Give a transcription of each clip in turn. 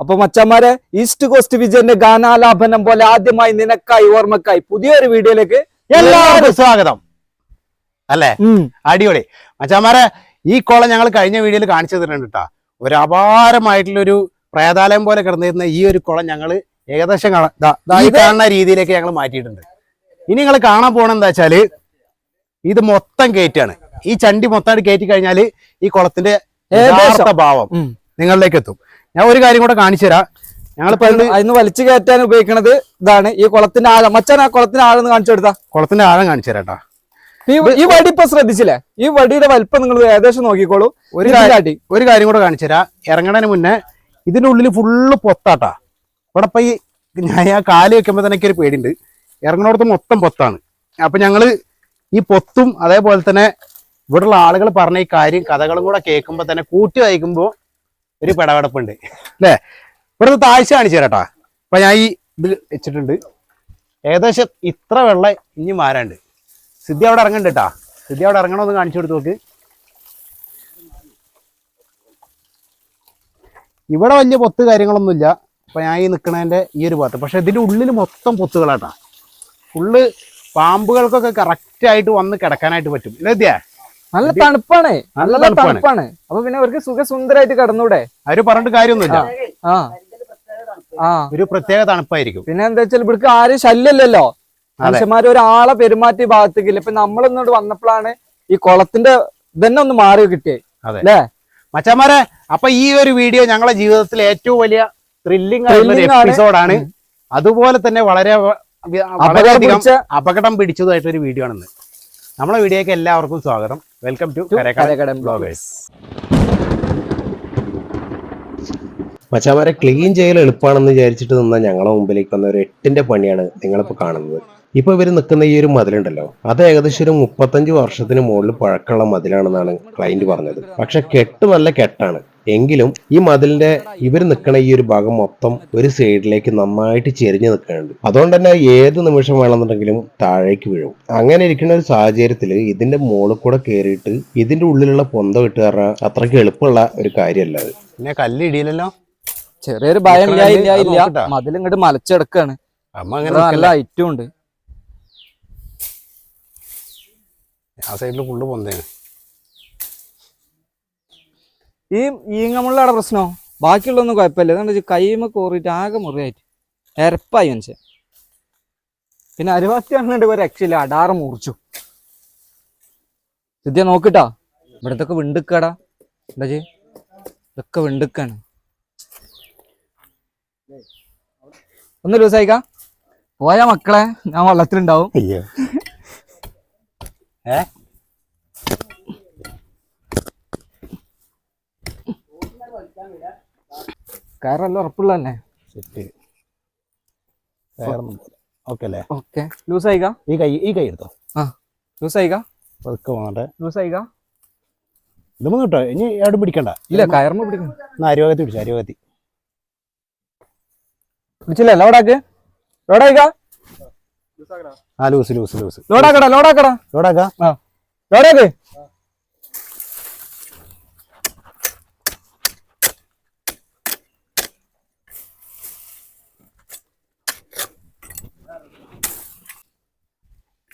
അപ്പൊ മച്ചന്മാരെ east cost വിജയന്റെ ഗാനാലാപനം പോലെ ആദ്യമായി നിനക്കായി ഓർമ്മക്കായി പുതിയൊരു വീഡിയോയിലേക്ക് എല്ലാവർക്കും സ്വാഗതം. അല്ലേ? അടിപൊളി. മച്ചന്മാരെ ഈ കോളം ഞങ്ങൾ കഴിഞ്ഞ വീഡിയോയിൽ കാണിച്ചു തരുന്നുണ്ട് കേട്ടോ ഒരു അപാരമായിട്ടുള്ളൊരു പ്രേതാലയം പോലെ കിടന്നിരുന്ന ഈ ഒരു കുളം ഞങ്ങൾ ഏകദേശം കാണുന്ന രീതിയിലേക്ക് ഞങ്ങൾ മാറ്റിയിട്ടുണ്ട്. ഇനി നിങ്ങൾ കാണാൻ പോകണം എന്താ വെച്ചാൽ ഇത് മൊത്തം കയറ്റാണ് ഈ ചണ്ടി മൊത്തമായിട്ട് കയറ്റി കഴിഞ്ഞാൽ ഈ കുളത്തിന്റെ. യഥാർത്ഥ ഭാവം. നിങ്ങളിലേക്ക് എത്തും. ഞാൻ ഒരു കാര്യം കൂടെ കാണിച്ചു തരാം ഞങ്ങളിപ്പോ അതിന് വലിച്ചു കയറ്റാൻ ഉപയോഗിക്കുന്നത് ഇതാണ് ഈ കുളത്തിന്റെ ആഴം. മച്ചാൻ ആ കുളത്തിന്റെ ആഴം ഒന്ന് കാണിച്ചു കൊടുത്താ. കുളത്തിന്റെ ആഴം കാണിച്ചു തരാട്ടാ ഈ വടി ഇപ്പൊ ശ്രദ്ധിച്ചില്ലേ? ഈ വടിയുടെ വലിപ്പം നിങ്ങൾ ഏകദേശം നോക്കിക്കോളൂ. ഒരു ഒരു കാര്യം കൂടെ കാണിച്ചു തരാം. ഇറങ്ങണതിന് മുന്നേ ഇതിന്റെ ഉള്ളിൽ ഫുള്ള് പൊത്താട്ടാ. ഇവിടെ ഇപ്പൊ ഈ ഞാൻ ആ കാൽ വെക്കുമ്പോ തന്നെ ഒരു പേടിയുണ്ട്. ഇറങ്ങണോടത്ത് മൊത്തം പൊത്താണ്. അപ്പൊ ഞങ്ങൾ ഈ പൊത്തും അതേപോലെ തന്നെ ഇവിടെയുള്ള ആളുകൾ പറഞ്ഞ ഈ കാര്യം കഥകളും കൂടെ കേൾക്കുമ്പോ തന്നെ കൂട്ടി വായിക്കുമ്പോ ഒരു പിടപെടപ്പുണ്ട്. അല്ലേ? ഇവിടുത്തെ താഴ്ച കാണിച്ചു തരാട്ടാ. അപ്പൊ ഞാൻ ഈ ഇത് വെച്ചിട്ടുണ്ട്. ഏകദേശം ഇത്ര വെള്ളം ഇനി മാരാണ്ട് സിദ്ധി അവിടെ ഇറങ്ങണ്ട് സിദ്ധി അവിടെ ഇറങ്ങണമെന്ന് കാണിച്ചു കൊടുത്തു നോക്ക്. ഇവിടെ വലിയ പൊത്ത് കാര്യങ്ങളൊന്നുമില്ല അപ്പൊ ഞാൻ ഈ നിൽക്കുന്നതിന്റെ ഈ ഒരു ഭാഗത്ത്. പക്ഷെ ഇതിന്റെ ഉള്ളിൽ മൊത്തം പൊത്തുകളാട്ടാ. ഫുള്ള് പാമ്പുകൾക്കൊക്കെ കറക്റ്റ് ആയിട്ട് വന്ന് കിടക്കാനായിട്ട് പറ്റും. ഇല്ലേ നല്ല തണുപ്പാണ്. നല്ല തണുപ്പാണ്. അപ്പൊ പിന്നെ അവർക്ക് സുഖസുന്ദരായിട്ട് കിടന്നൂടെ? അവർ പറഞ്ഞിട്ട് കാര്യമൊന്നുമില്ല. ആ. ആ. ഒരു പ്രത്യേക തണുപ്പായിരിക്കും. പിന്നെ എന്താ വെച്ചാൽ ഇവിടേക്ക് ആരും ശല്യല്ലല്ലോ. മനുഷ്യന്മാര് ഒരാളെ പെരുമാറ്റി ഭാഗത്തേക്കില്ല. ഇപ്പൊ നമ്മളിന്നോട് വന്നപ്പോഴാണ് ഈ കുളത്തിന്റെ ഇതന്നെ ഒന്ന് മാറി കിട്ടിയേ. അല്ലേ? മച്ചന്മാരെ അപ്പൊ ഈ ഒരു വീഡിയോ ഞങ്ങളുടെ ജീവിതത്തിലെ ഏറ്റവും വലിയ ത്രില്ലിംഗ് ആയിട്ടുള്ള. എപ്പിസോഡാണ് അതുപോലെ തന്നെ വളരെ വളരെയധികം അപകടം പിടിച്ചതായിട്ടൊരു വീഡിയോ ആണെന്ന്. നമ്മളെ വീഡിയോക്ക് എല്ലാവർക്കും സ്വാഗതം. വെൽക്കം ടു കരകടം ബ്ലോഗേഴ്സ് മച്ചാമാരെ ക്ലീൻ ചെയ്യൽ എളുപ്പമാണെന്ന് വിചാരിച്ചിട്ട് നിന്ന ഞങ്ങളെ മുമ്പിലേക്ക് വന്ന ഒരു എട്ടിന്റെ പണിയാണ് നിങ്ങളിപ്പോ കാണുന്നത്. ഇപ്പൊ ഇവർ നിൽക്കുന്ന ഈ ഒരു മതിലുണ്ടല്ലോ അത് ഏകദേശം ഒരു മുപ്പത്തഞ്ച് വർഷത്തിന് മുകളിൽ പഴക്കമുള്ള മതിലാണെന്നാണ് ക്ലയന്റ് പറഞ്ഞത്. പക്ഷെ കെട്ട് നല്ല കെട്ടാണ്. എങ്കിലും ഈ മതിലിന്റെ ഇവർ നിൽക്കണ ഈ ഒരു ഭാഗം മൊത്തം ഒരു സൈഡിലേക്ക് നന്നായിട്ട് ചെരിഞ്ഞു നിൽക്കുന്നുണ്ട് അതുകൊണ്ട് തന്നെ ഏത് നിമിഷം വേണമെന്നുണ്ടെങ്കിലും താഴേക്ക് വീഴും. അങ്ങനെ ഇരിക്കുന്ന ഒരു സാഹചര്യത്തിൽ ഇതിന്റെ മുകളിൽ കൂടെ കയറിയിട്ട് ഇതിന്റെ ഉള്ളിലുള്ള പൊന്ത വിട്ട് പറഞ്ഞാൽ അത്രയ്ക്ക് എളുപ്പമുള്ള ഒരു കാര്യമല്ല അത്. പിന്നെ കല്ലിടിയില്ലല്ലോ ചെറിയൊരു ഭയം ഇല്ല ഇങ്ങോട്ട് മലച്ചെടുക്കാണ്. അമ്മ അങ്ങനെ നല്ല ഐറ്റും ഉണ്ട്. ആ സൈഡിൽ ഫുള്ള് പൊന്തയാണ്. ഈ ഈങ്ങമുള്ളയുടെ പ്രശ്നമോ ബാക്കിയുള്ളൊന്നും കുഴപ്പമില്ല. എന്താണെന്ന് വെച്ചാൽ കൈമ കോറിയിട്ട് ആകെ മുറിയായിട്ട്. എരപ്പായി മനുഷ്യൻ പിന്നെ അരുവാത്തി പറഞ്ഞിട്ട് ഒരു രക്ഷയില്ല. അടാറ് മുറിച്ചു. സിദ്ധ്യ നോക്കിട്ടാ. ഇവിടത്തൊക്കെ വിണ്ടുക്കടാ. എന്താ ചെയ്യ ഇതൊക്കെ വിണ്ടുക്കാണ്. ഒന്ന് ലൂസായിക്കാ പോയാ മക്കളെ. ഞാൻ വള്ളത്തിലുണ്ടാവും. ഏ? കയറെല്ലാം ഉറപ്പുള്ളല്ലേ സെറ്റ് ഓക്കെ അല്ലേ? ഓക്കെ ലൂസായിക്കാ ഈ കൈ ഈ കൈ എടുത്തോ? ആ. ലൂസായിക്കാ പതുക്കെ ലൂസ് ലൂസായിക്കാ ഇതൊന്നും കിട്ടോ? ഇനി എവിടെ പിടിക്കണ്ട. ഇല്ല കയറുമ്പോ പിടിക്കണം. എന്നാ അരിവാകത്തി പിടിച്ചു അരിവാകത്തി പിടിച്ചില്ല? ലോഡാക്ക് ലോഡായിക്ക ആ ലൂസ് ലൂസ് ലൂസ് ലോഡാക്കടാ ലോഡാക്കടാ എവിടാക്കാ ലോഡാക്ക്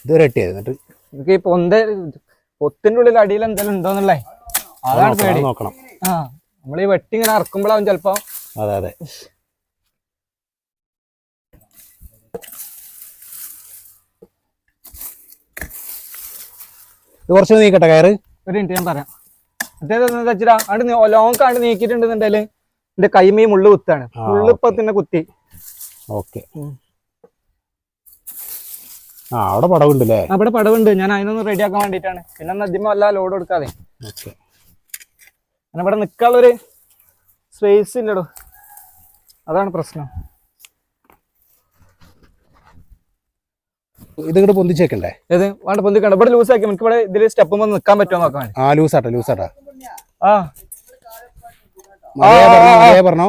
ഇതൊരു എട്ടിയത് എന്നിട്ട് എനിക്ക് ഈ പൊന്ത പൊത്തിന്റെ ഉള്ളിൽ അടിയിൽ എന്തെങ്കിലും ഉണ്ടോന്നുള്ളേ അതാണ് പേടി. നോക്കണം. ആ നമ്മൾ ഈ വെട്ടി ഇങ്ങനെ ഇറക്കുമ്പോഴാവും ചെലപ്പോ. അതെ അതെ. കുറച്ച് നീക്കട്ടെ കയറ്. ഒരു മിനിറ്റ് ഞാൻ പറയാം. അവിടെ ലോങ് കാണ്ട് നീക്കിയിട്ടുണ്ടെന്നുണ്ടെങ്കിൽ എന്റെ കൈമീ മുള്ളു കുത്താണ്. മുള്ളിപ്പത്തിന്റെ കുത്തി. ഓക്കെ. ആ അവിടെ പടവുണ്ടല്ലേ? അവിടെ പടവുണ്ട്. ഞാൻ അതിനൊന്ന് റെഡി ആക്കാൻ വേണ്ടിയിട്ടാണ്. പിന്നെ നദ്യമ വല്ല ലോഡ് കൊടുക്കാതെ. ഇവിടെ നിൽക്കാനുള്ളൊരു സ്പേസ് ഇല്ലടോ. അതാണ് പ്രശ്നം. ഇത് ഇങ്ങോട്ട് പൊന്തിച്ചേക്കണ്ടേ? ഏത്? വേണ്ട പൊന്തിക്കണ്ട. ഇവിടെ ലൂസ് ആക്കി. നമുക്ക് ഇവിടെ ഇതിൽ സ്റ്റെപ്പ് വന്ന് നിക്കാൻ പറ്റുമോ നോക്കാൻ ആ ലൂസാട്ടെ ലൂസാട്ടാ ആ. മതിയെ ആ, പറഞ്ഞോ.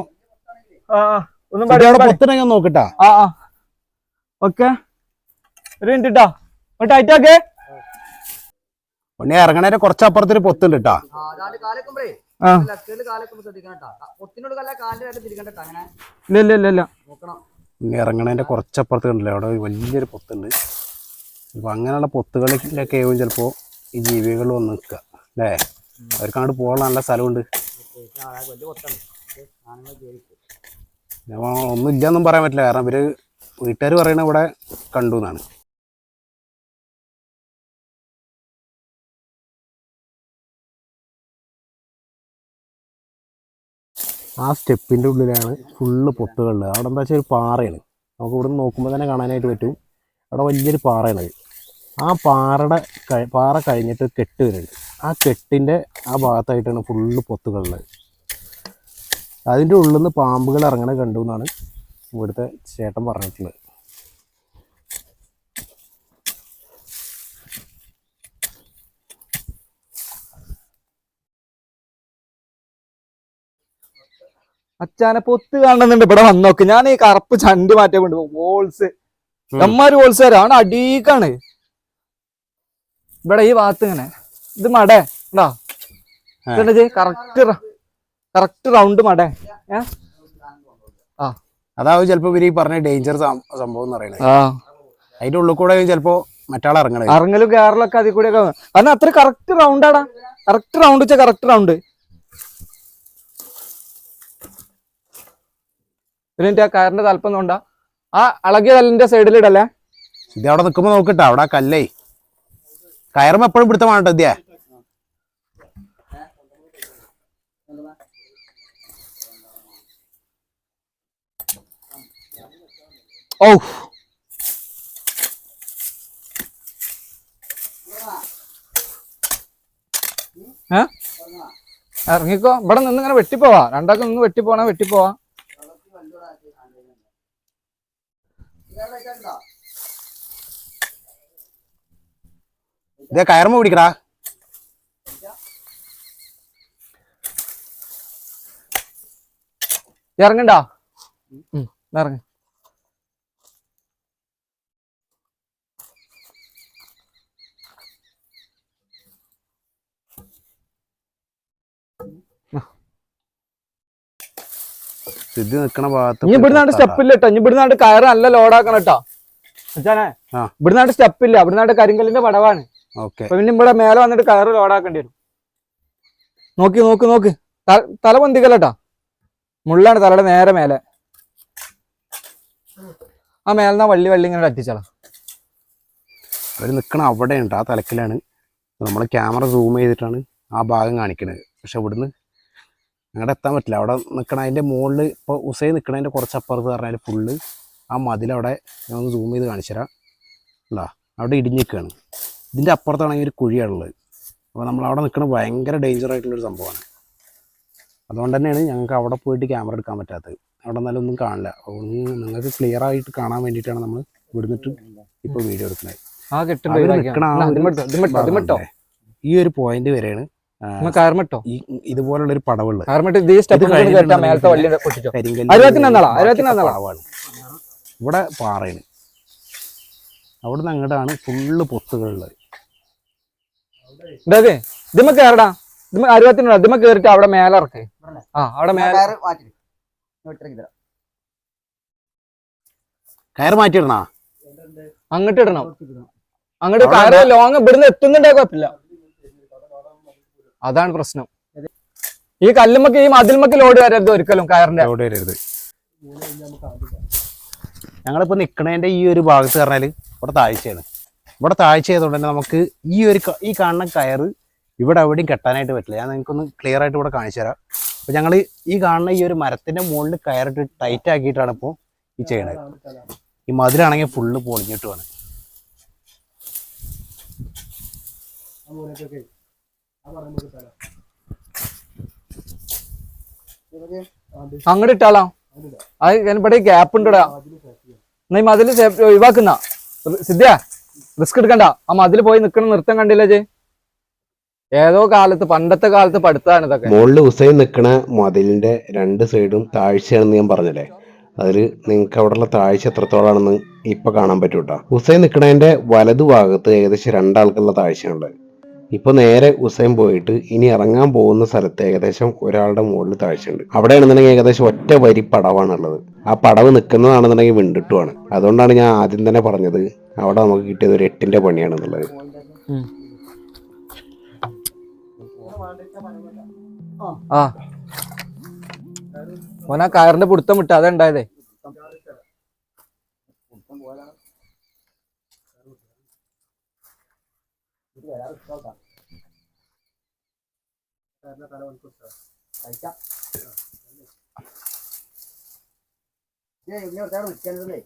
ഒന്നും ഇത് നോക്കട്ടാ. ആ ആ. ഓക്കെ. ഒരു മിനിറ്റ് ഇട്ടാ ടൈറ്റ് ആക്കേ. ഉണ്ണി ഇറങ്ങണേന്റെ കൊറച്ചപ്പുറത്ത് അപ്പുറത്തൊരു പൊത്തുണ്ട് കേട്ടാ പിന്നെ ഇറങ്ങണതിന്റെ കുറച്ചപ്പുറത്ത് കണ്ടില്ലേ അവിടെ വലിയൊരു പൊത്തുണ്ട്. അപ്പൊ അങ്ങനെയുള്ള പൊത്തുകളിലൊക്കെ ആവും ചിലപ്പോ ഈ ജീവികൾ വന്ന് നിൽക്കുക അല്ലേ? അവർക്ക് അങ്ങോട്ട് പോകാൻ നല്ല സ്ഥലമുണ്ട്. ഒന്നും ഇല്ലാന്നും പറയാൻ പറ്റില്ല കാരണം ഇവർ വീട്ടുകാർ പറയണ ഇവിടെ കണ്ടു എന്നാണ് ആ സ്റ്റെപ്പിന്റെ ഉള്ളിലാണ് ഫുള്ള് പൊത്തുകളുള്ളത് അവിടെ എന്താ വെച്ചാൽ ഒരു പാറയാണ്. നമുക്ക് ഇവിടെ നിന്ന് നോക്കുമ്പോൾ തന്നെ കാണാനായിട്ട് പറ്റും. അവിടെ വലിയൊരു പാറയാണ് ആ പാറയുടെ പാറ കഴിഞ്ഞിട്ട് കെട്ട് വരുന്നുണ്ട്. ആ കെട്ടിന്റെ ആ ഭാഗത്തായിട്ടാണ് ഫുള്ള് പൊത്തുകളുള്ളത് അതിന്റെ ഉള്ളിൽ നിന്ന് പാമ്പുകൾ ഇറങ്ങണ കണ്ടു എന്നാണ് ഇവിടുത്തെ ചേട്ടൻ പറഞ്ഞിട്ടുള്ളത്. അച്ഛാനെ പൊത്ത് കാണുന്നുണ്ട്. ഇവിടെ വന്നോക്ക് ഞാൻ ഈ കറുപ്പ് ചണ്ട് മാറ്റാൻ വേണ്ടി വോൾസ്. നമ്മാര് വോൾസ് തരാം ആണ് അടീക്കാണ്. ഇവിടെ ഈ ഭാഗത്ത് ഇങ്ങനെ. ഇത് മടേ. ഉണ്ടാ. കറക്റ്റ് കറക്റ്റ് റൗണ്ട് മടേ. ഏ? ആ. അതാവും ചിലപ്പോ ഇവർ ഈ പറഞ്ഞ ഡേഞ്ചർ സംഭവം എന്ന് പറയുന്നത് അതിന്റെ ഉള്ളിൽ കൂടെ ചിലപ്പോ മറ്റാൾ ഇറങ്ങണേ ഇറങ്ങലും കേരളൊക്കെ അതിൽ കൂടെ അത്ര കറക്റ്റ് റൗണ്ടാടാ കറക്റ്റ് റൗണ്ട് വെച്ചാ കറക്റ്റ് റൗണ്ട് പിന്നെ ആ കാറിന്റെ തലപ്പം നോണ്ട ആ അളകിയ കല്ലിന്റെ സൈഡിലിടല്ലേ ഇത് അവിടെ നിൽക്കുമ്പോ നോക്കട്ടെ അവിടെ കല്ലേ. കയറുമ്പോ എപ്പോഴും പിടുത്തം വേണ്ട ഇതേ ഓ ഏ? ഇറങ്ങിക്കോ. ഇവിടെ നിന്ന് ഇങ്ങനെ വെട്ടിപ്പോവാ. രണ്ടാൾക്ക് നിന്ന് വെട്ടിപ്പോണ വെട്ടിപ്പോവാ. ഇതേ കയറുമ്പോ പിടിക്കടാ. ഇറങ്ങണ്ട? ഇറങ്ങ്. ഇത് നിക്കണ ഭാഗത്ത് ഇനി ഇവിടുന്നാണ്ട് സ്റ്റെപ്പ് ഇല്ല കേട്ടോ ഇനി ഇവിടുന്നാണ്ട് കയറ് നല്ല ലോഡാക്കണം കേട്ടോ അച്ഛനെ. ഇവിടുന്നാണ്ട് സ്റ്റെപ്പ് ഇല്ല. ഇവിടുന്നാണ്ട് കരിങ്കല്ലിന്റെ പടവാണ്. ഓക്കെ. പിന്നെ ഇവിടെ മേലെ വന്നിട്ട് കയറ് ലോഡാക്കേണ്ടി വരും. നോക്കി നോക്ക് നോക്ക്. തല പൊന്തിക്കല്ലട്ടാ മുള്ളാണ് തലയുടെ നേരെ മേലെ. ആ മേലെന്നാ വള്ളി വള്ളി ഇങ്ങനെ അറ്റിച്ചാളാ അവർ നിൽക്കണ അവിടെയുണ്ട്. ആ തലക്കിലാണ്. നമ്മൾ ക്യാമറ സൂം ചെയ്തിട്ടാണ് ആ ഭാഗം കാണിക്കുന്നത് പക്ഷെ ഇവിടുന്ന് അങ്ങോട്ട് എത്താൻ പറ്റില്ല. അവിടെ നിൽക്കണ അതിന്റെ മുകളിൽ ഇപ്പോൾ ഉസൈ നിൽക്കണതിന്റെ കുറച്ച് അപ്പുറത്ത് പറഞ്ഞാൽ ഫുള്ള് ആ മതിലവിടെ ഞാൻ ഒന്ന് സൂം ചെയ്ത് കാണിച്ചു തരാം അല്ല അവിടെ ഇടിഞ്ഞിരിക്കുകയാണ് ഇതിന്റെ അപ്പുറത്താണെങ്കിൽ ഒരു കുഴിയാണുള്ളത്. അപ്പോൾ നമ്മൾ അവിടെ നിൽക്കുന്നത് ഭയങ്കര ഡേഞ്ചർ ആയിട്ടുള്ളൊരു സംഭവമാണ്. അതുകൊണ്ട് തന്നെയാണ് ഞങ്ങൾക്ക് അവിടെ പോയിട്ട് ക്യാമറ എടുക്കാൻ പറ്റാത്തത്. അവിടെ എന്നാലും ഒന്നും കാണില്ല. ഒന്ന് നിങ്ങൾക്ക് ക്ലിയർ ആയിട്ട് കാണാൻ വേണ്ടിയിട്ടാണ് നമ്മൾ ഇവിടുന്നിട്ട് ഇപ്പോൾ വീഡിയോ എടുക്കുന്നത്. ഈ ഒരു പോയിന്റ് വരെയാണ് ഇതുപോലുള്ള ഒരു പടവുള്ള ഇത് സ്റ്റെപ്പ് മേലത്തെ വള്ളി പൊട്ടിച്ചോ? ഇവിടെ പാറയാണ്. അവിടുന്ന് അങ്ങോട്ടാണ് ഫുള്ള് പൊത്തുകളുള്ളത്. ഇതേ? ഇതിമ്മ കയറടാ ഇതിമ്മ അവിടെ മേലെ ഇറക്ക്. ആ അവിടെ മേലെ. കയറ് മാറ്റിയിടണോ? അങ്ങോട്ട് ഇടണം. അങ്ങോട്ട് കയറ് ലോങ് ഇവിടുന്ന് എത്തുന്നുണ്ടേ കുഴപ്പമില്ല. അതാണ് പ്രശ്നം. ഈ കല്ലുമ്മക്ക് ഈ മതിൽമക്ക് ലോഡ് വരരുത് ഒരിക്കലും കയറിന്റെ ഓടി വരരുത്. ഞങ്ങളിപ്പോൾ നിക്കണേന്റെ ഈ ഒരു ഭാഗത്ത് പറഞ്ഞാൽ ഇവിടെ താഴ്ചയാണ്. ഇവിടെ താഴ്ച ആയതുകൊണ്ട് തന്നെ നമുക്ക് ഈ ഒരു ഈ കാണുന്ന കയറ് ഇവിടെ എവിടെയും കെട്ടാനായിട്ട് പറ്റില്ല. ഞാൻ നിങ്ങൾക്കൊന്ന് ക്ലിയർ ആയിട്ട് ഇവിടെ കാണിച്ചു തരാം. അപ്പോൾ ഞങ്ങൾ ഈ കാണുന്ന ഈ ഒരു മരത്തിന്റെ മുകളിൽ കയറിട്ട് ടൈറ്റ് ആക്കിയിട്ടാണ് ഇപ്പോ ഈ ചെയ്യണത്. ഈ മതിലാണെങ്കിൽ ഫുള്ള് പൊളിഞ്ഞിട്ട് വേണം. അങ്ങോട്ട് ഇട്ടാളാ. അത് ഇവിടെ ഗ്യാപ്പ് ഉണ്ടടാ. നീ മതിൽ ഒഴിവാക്കുന്ന. സിദ്ധ്യ റിസ്ക് എടുക്കണ്ട. ആ മതിൽ പോയി നിക്കണ നൃത്തം കണ്ടില്ല ജെ? ഏതോ കാലത്ത് പണ്ടത്തെ കാലത്ത് പഠിത്തമാണ് ഇതൊക്കെ. മുകളിൽ ഹുസൈൻ നിൽക്കണ മതിലിന്റെ രണ്ട് സൈഡും താഴ്ചയാണെന്ന് ഞാൻ പറഞ്ഞല്ലേ? അതിൽ നിങ്ങൾക്ക് അവിടെയുള്ള താഴ്ച എത്രത്തോളാണെന്ന് ഇപ്പൊ കാണാൻ പറ്റൂട്ടോ. ഹുസൈൻ നിൽക്കണതിന്റെ വലതു ഭാഗത്ത് ഏകദേശം രണ്ടാൾക്കുള്ള താഴ്ചയുണ്ട് ഇപ്പൊ നേരെ ഉസൈൻ പോയിട്ട് ഇനി ഇറങ്ങാൻ പോകുന്ന സ്ഥലത്ത് ഏകദേശം ഒരാളുടെ മുകളിൽ താഴ്ചയുണ്ട്. അവിടെയാണെന്നുണ്ടെങ്കിൽ ഏകദേശം ഒറ്റ വരി പടവാണുള്ളത്. ആ പടവ് നിൽക്കുന്നതാണെന്നുണ്ടെങ്കിൽ വിണ്ടിട്ടുമാണ്. അതുകൊണ്ടാണ് ഞാൻ ആദ്യം തന്നെ പറഞ്ഞത് അവിടെ നമുക്ക് കിട്ടിയത് ഒരു എട്ടിന്റെ പണിയാണെന്നുള്ളത്. ആ. മോനാ കയറിന്റെ പിടുത്തം വിട്ട് അതാ ഉണ്ടായതേ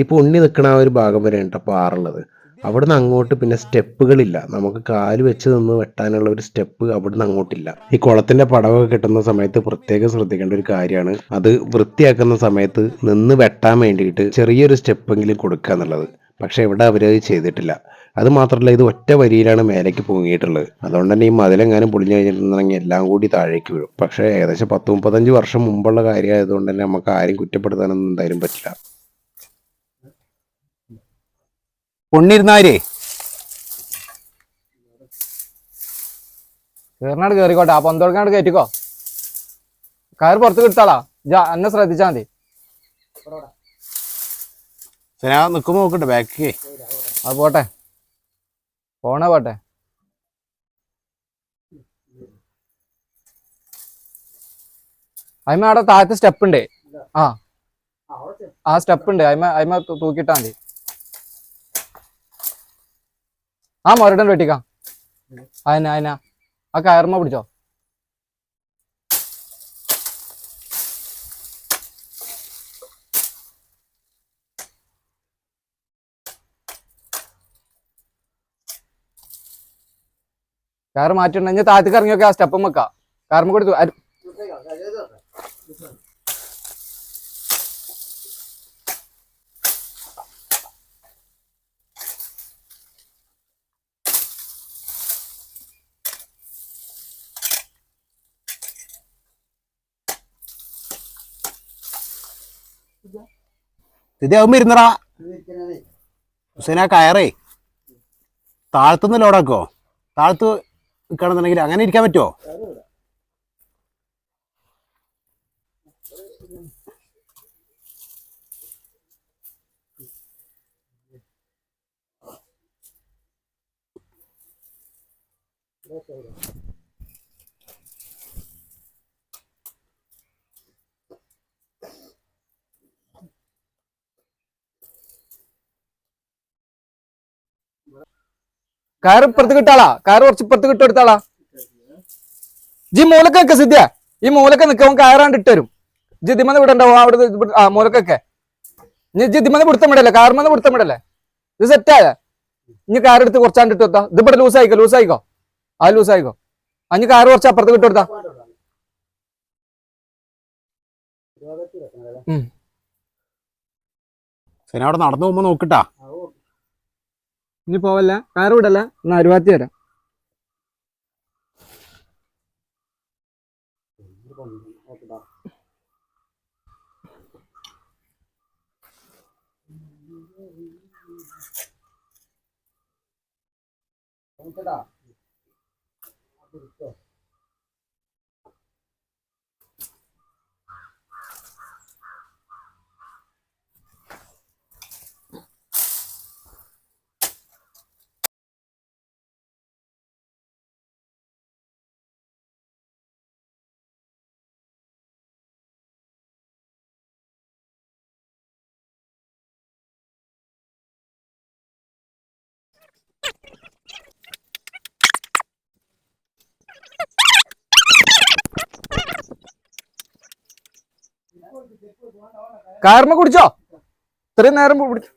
ഇപ്പൊ ഉണ്ണി നിൽക്കണ ആ ഒരു ഭാഗം വരെ കേട്ടോ പാറുള്ളത് അവിടുന്ന് അങ്ങോട്ട് പിന്നെ സ്റ്റെപ്പുകളില്ല. നമുക്ക് കാൽ വെച്ച് നിന്ന് വെട്ടാനുള്ള ഒരു സ്റ്റെപ്പ് അവിടുന്ന് അങ്ങോട്ടില്ല. ഈ കുളത്തിന്റെ പടവൊക്കെ കിട്ടുന്ന സമയത്ത് പ്രത്യേകം ശ്രദ്ധിക്കേണ്ട ഒരു കാര്യമാണ്. അത് വൃത്തിയാക്കുന്ന സമയത്ത് നിന്ന് വെട്ടാൻ വേണ്ടിയിട്ട് ചെറിയൊരു സ്റ്റെപ്പെങ്കിലും കൊടുക്കുക എന്നുള്ളത് പക്ഷെ ഇവിടെ അവരത് ചെയ്തിട്ടില്ല. അത് മാത്രമല്ല ഇത് ഒറ്റ വരിയിലാണ് മേലേക്ക് പൊങ്ങിയിട്ടുള്ളത്. അതുകൊണ്ട് തന്നെ ഈ മതിലെങ്ങാനും പൊളിഞ്ഞു കഴിഞ്ഞിട്ടുണ്ടെങ്കിൽ എല്ലാം കൂടി താഴേക്ക് വീഴും. പക്ഷേ ഏകദേശം പത്ത് മുപ്പത്തഞ്ച് വർഷം മുമ്പുള്ള കാര്യമായതുകൊണ്ട് തന്നെ നമുക്ക് ആരും കുറ്റപ്പെടുത്താനൊന്നും എന്തായാലും പറ്റില്ല. പൊണ്ണിരുന്നാരേ കയറിനാട് കയറിക്കോട്ടെ. ആ പന്തോടക്കാണ്ട് കയറ്റിക്കോ. കയർ പുറത്ത് കിട്ടാളാ ജാ എന്നെ ശ്രദ്ധിച്ചാ മതി. ഞാൻ നിൽക്കുമ്പോൾ നോക്കട്ടെ ബാക്കേ അത് പോട്ടെ. പോണേ പോട്ടെ. അയിമ അവിടെ താഴത്തെ സ്റ്റെപ്പ് ഉണ്ട് ആ. ആ സ്റ്റെപ്പ് ഉണ്ട് അയിമ അയിമ തൂക്കിട്ടാ മതി. ആ മൊരടൻ വെട്ടിക്കാം. അതിനാ അതിനാ ആ കയറുമ്പോ പിടിച്ചോ. കയറ് മാറ്റിണ്ടെങ്കിൽ താഴത്തേക്ക് ഇറങ്ങിയൊക്കെ ആ സ്റ്റെപ്പും വെക്കാം. കാർമ്മ കൊടുത്തു അരു- ഇത് ആവുമ്പോ ഇരുന്നടാ ഹുസൈന കയറേ. താഴ്ത്തുന്ന ലോഡാക്കോ താഴത്ത് നിൽക്കണമെന്നുണ്ടെങ്കിൽ അങ്ങനെ ഇരിക്കാൻ പറ്റുമോ കയറ് ഇപ്പുറത്ത് കിട്ടാളാ കയറ് കുറച്ച് ഇപ്പുറത്ത് കിട്ടെടുത്താളാ ജി മൂലക്ക നിക്ക സിദ്ധ്യ. ഈ മൂലക്ക നിൽക്കാൻ കയറാണ്ട് ഇട്ടുതരും ജിതിമന്ന് വിടണ്ടാവും അവിടെ ആ മൂലക്കൊക്കെ. ഇനി ജിതിമന്ന് പിടുത്തം വിടല്ലേ? കാർമന്ന് പിടുത്തം വിടല്ലേ? ഇത് സെറ്റായ ഇനി കയറെടുത്ത് കുറച്ചാണ്ട് ഇട്ട് കൊടുത്താ. ഇത് ഇവിടെ ലൂസ് ആയിക്കോ ലൂസ് ആയിക്കോ? ആ ലൂസ് ആയിക്കോ. അഞ്ഞ് കാറ് കുറച്ച് അപ്പുറത്ത് കിട്ട് കൊടുത്താ. അവിടെ നടന്നു പോകുമ്പോ നോക്കിട്ടാ. ഇനി പോവല്ല. കാറ് വിടല്ല. എന്നാ അരുവാത്തി തരാം കാർമ കുടിച്ചോ? ഇത്രയും നേരം പിടിച്ചു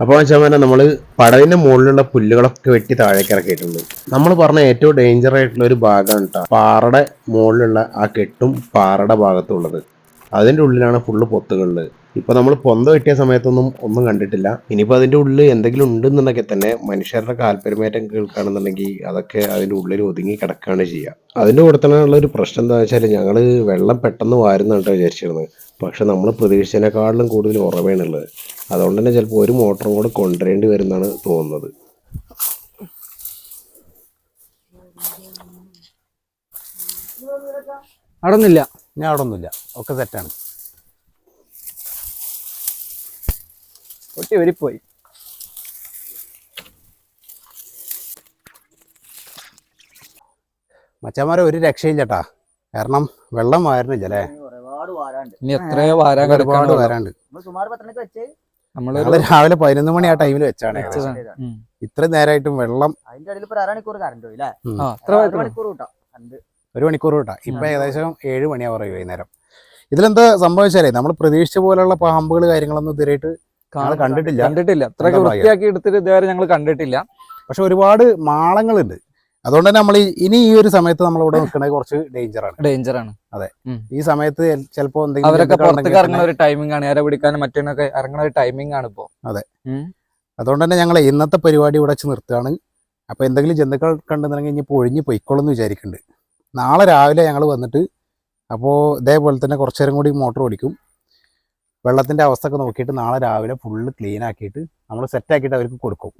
അപ്പോൾ വെച്ചാൽ നമ്മൾ പടവിന്റെ മുകളിലുള്ള പുല്ലുകളൊക്കെ വെട്ടി താഴേക്ക് ഇറക്കിയിട്ടുണ്ട്. നമ്മൾ പറഞ്ഞ ഏറ്റവും ഡേഞ്ചർ ആയിട്ടുള്ള ഒരു ഭാഗമാണ് കേട്ടോ പാറയുടെ മുകളിലുള്ള ആ കെട്ടും പാറയുടെ ഭാഗത്തുള്ളത് അതിന്റെ ഉള്ളിലാണ് ഫുള്ള് പൊത്തുകളിൽ. ഇപ്പൊ നമ്മൾ പൊന്ത വെട്ടിയ സമയത്തൊന്നും ഒന്നും കണ്ടിട്ടില്ല. ഇനിയിപ്പോ അതിന്റെ ഉള്ളിൽ എന്തെങ്കിലും ഉണ്ടെന്നുണ്ടെങ്കിൽ തന്നെ മനുഷ്യരുടെ കാൽപര്യമേറ്റം കേൾക്കുകയാണെന്നുണ്ടെങ്കിൽ അതൊക്കെ അതിന്റെ ഉള്ളിൽ ഒതുങ്ങി കിടക്കുകയാണ് ചെയ്യുക അതിന്റെ കൂടെ തന്നെ ഉള്ള ഒരു പ്രശ്നം എന്താ വെച്ചാൽ ഞങ്ങൾ വെള്ളം പെട്ടെന്ന് വാരുന്നുണ്ടോ വിചാരിച്ചിരുന്നത്. പക്ഷെ നമ്മൾ പ്രതീക്ഷിച്ചതിനേക്കാളിലും കൂടുതൽ ഉറവേണുള്ളത് അതുകൊണ്ട് തന്നെ ചിലപ്പോൾ ഒരു മോട്ടറും കൂടെ കൊണ്ടുവരേണ്ടി വരുമെന്നാണ് തോന്നുന്നത്. അടന്നില്ല ഞാൻ അടന്നില്ല ഒക്കെ സെറ്റാണ് പൊട്ടി വരിപ്പോയി. മച്ചാമാരെ ഒരു രക്ഷയില്ല കാരണം വെള്ളം ആയിരുന്നില്ലല്ലേ ഒരുപാട് വാരാണ്ട്. ഇനി എത്രയോ വാരാൻ ഒരുപാട് വരാണ്ട്. നമ്മൾ സുമാർ പത്തനക്ക് വെച്ച് നമ്മൾ ഞങ്ങൾ രാവിലെ പതിനൊന്ന് മണി ആ ടൈമിൽ വെച്ചാണ്. ഏകദേശം. ഇത്ര നേരമായിട്ടും വെള്ളം അതിന്റെ ഇടയിൽ ഇപ്പൊ ഒരു അരമണിക്കൂർ കറണ്ട് പോയി അല്ലേ ആ അത്ര മണിക്കൂർ കിട്ടാം. ഒരു മണിക്കൂർ കിട്ടാം. ഇപ്പൊ ഏകദേശം ഏഴ് മണിയാവും വൈകുന്നേരം. ഇതിലെന്താ സംഭവിച്ചാലേ നമ്മൾ പ്രതീക്ഷിച്ച പോലെയുള്ള പാമ്പുകൾ കാര്യങ്ങളൊന്നും ഇതുവരെയായിട്ട് ഞങ്ങൾ കണ്ടിട്ടില്ല. കണ്ടിട്ടില്ല. അത്രയൊക്കെ എന്താ ഭാഗ്യം. വൃത്തിയാക്കി എടുത്തിട്ട് ഇതുവരെ ഞങ്ങൾ കണ്ടിട്ടില്ല. പക്ഷെ ഒരുപാട് മാളങ്ങളുണ്ട്. അതുകൊണ്ട് തന്നെ നമ്മൾ ഇനി ഈ ഒരു സമയത്ത് നമ്മൾ ഇവിടെ നിൽക്കുന്നത് കുറച്ച് ഡേഞ്ചറാണ് ഡേഞ്ചർ ആണ്. ഈ സമയത്ത് ചിലപ്പോ എന്തെങ്കിലും അവരൊക്കെ പുറത്തേക്ക് ഇറങ്ങുന്ന ഒരു ടൈമിംഗ് ആണ്. ഇര പിടിക്കാനും മറ്റേനൊക്കെ ഇറങ്ങുന്ന ഒരു ടൈമിംഗ് ആണ് ഇപ്പോ. അതെ. അതുകൊണ്ട് തന്നെ ഞങ്ങൾ ഇന്നത്തെ പരിപാടി ഇവിടെ വെച്ച് നിർത്തുകയാണ്. അപ്പൊ എന്തെങ്കിലും ജന്തുക്കൾ കണ്ടെന്നുണ്ടെങ്കിൽ ഇനി പൊഴിഞ്ഞ് പൊയ്ക്കോളെന്ന് വിചാരിക്കുന്നുണ്ട് നാളെ രാവിലെ ഞങ്ങൾ വന്നിട്ട് അപ്പോൾ ഇതേപോലെ തന്നെ കുറച്ച് നേരം കൂടി മോട്ടർ ഓടിക്കും. വെള്ളത്തിന്റെ അവസ്ഥ ഒക്കെ നോക്കിയിട്ട് നാളെ രാവിലെ ഫുള്ള് ക്ലീൻ ആക്കിയിട്ട് നമ്മൾ സെറ്റ് ആക്കിയിട്ട് അവർക്ക് കൊടുക്കും.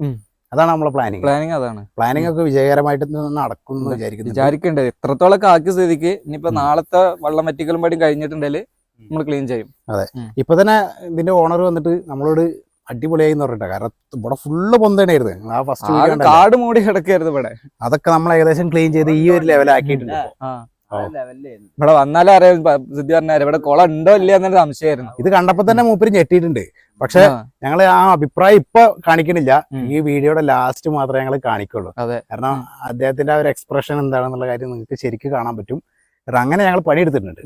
അതാണ് നമ്മളെ പ്ലാനിങ് പ്ലാനിങ് അതാണ്. പ്ലാനിങ് ഒക്കെ വിജയകരമായിട്ട് നടക്കും എന്ന് വിചാരിക്കുന്നു വിചാരിക്കണ്ടേ. എത്രത്തോളം കാക്കി സ്ഥിതിക്ക് ഇനിയിപ്പോ. നാളത്തെ വെള്ളം വറ്റിക്കലും പടി കഴിഞ്ഞിട്ടുണ്ടെങ്കിൽ നമ്മൾ ക്ലീൻ ചെയ്യും. അതെ. ഇപ്പൊ തന്നെ ഇതിന്റെ ഓണർ വന്നിട്ട് നമ്മളോട് അടിപൊളിയായി എന്ന് പറഞ്ഞിട്ടാ. കാരണം ഇവിടെ ഫുള്ള് പൊന്തണായിരുന്നു ആ ഫസ്റ്റ് കാട് മൂടി കിടക്കായിരുന്നു ഇവിടെ. അതൊക്കെ നമ്മൾ ഏകദേശം ക്ലീൻ ചെയ്ത് ഈ ഒരു ലെവലാക്കിയിട്ടുണ്ട് ഇവിടെ വന്നാലേ അറിയാം സിദ്ധി പറഞ്ഞാൽ ഇവിടെ കുളം ഉണ്ടോ ഇല്ല എന്നൊരു സംശയമായിരുന്നു. ഇത് കണ്ടപ്പോ തന്നെ മൂപ്പര് ഞെട്ടിയിട്ടുണ്ട്. പക്ഷെ ഞങ്ങൾ ആ അഭിപ്രായം ഇപ്പൊ കാണിക്കണില്ല. ഈ വീഡിയോയുടെ ലാസ്റ്റ് മാത്രമേ ഞങ്ങൾ കാണിക്കുള്ളൂ. കാരണം അദ്ദേഹത്തിന്റെ ആ ഒരു എക്സ്പ്രഷൻ എന്താണെന്നുള്ള കാര്യം നിങ്ങൾക്ക് ശരിക്കും കാണാൻ പറ്റും. കാരണം അങ്ങനെ ഞങ്ങൾ പണിയെടുത്തിട്ടുണ്ട്.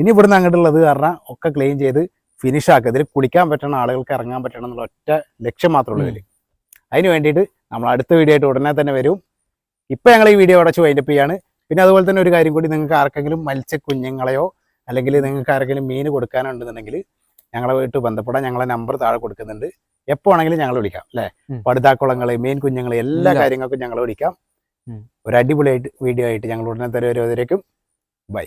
ഇനി ഇവിടുന്ന് അങ്ങോട്ടുള്ളത് കാരണം ഒക്കെ ക്ലീൻ ചെയ്ത് ഫിനിഷ് ആക്കുക. ഇതിൽ കുളിക്കാൻ പറ്റണ ആളുകൾക്ക് ഇറങ്ങാൻ പറ്റണം എന്നുള്ള ഒറ്റ ലക്ഷ്യം മാത്രമേ ഉള്ളൂ ഇതിൽ അതിന് വേണ്ടിയിട്ട് നമ്മൾ അടുത്ത വീഡിയോ ആയിട്ട് ഉടനെ തന്നെ വരും. ഇപ്പൊ ഞങ്ങൾ ഈ വീഡിയോ അടച്ച് വൈൻഡപ്പ് ചെയ്യാണ്. പിന്നെ അതുപോലെ തന്നെ ഒരു കാര്യം കൂടി നിങ്ങൾക്ക് ആർക്കെങ്കിലും മത്സ്യ കുഞ്ഞുങ്ങളെയോ അല്ലെങ്കിൽ നിങ്ങൾക്ക് ആർക്കെങ്കിലും മീൻ കൊടുക്കാനുണ്ടെന്നുണ്ടെങ്കിൽ ഞങ്ങളെ വീട്ടിൽ ബന്ധപ്പെടാൻ ഞങ്ങളെ നമ്പർ താഴെ കൊടുക്കുന്നുണ്ട്. എപ്പോ ആണെങ്കിലും ഞങ്ങൾ വിളിക്കാം അല്ലേ. പടുതാക്കുളങ്ങൾ മീൻ കുഞ്ഞുങ്ങൾ എല്ലാ കാര്യങ്ങൾക്കും ഞങ്ങൾ വിളിക്കാം. ഒരു അടിപൊളിയായിട്ട് വീഡിയോ ആയിട്ട് ഞങ്ങൾ ഉടനെ തരുവരേക്കും ബൈ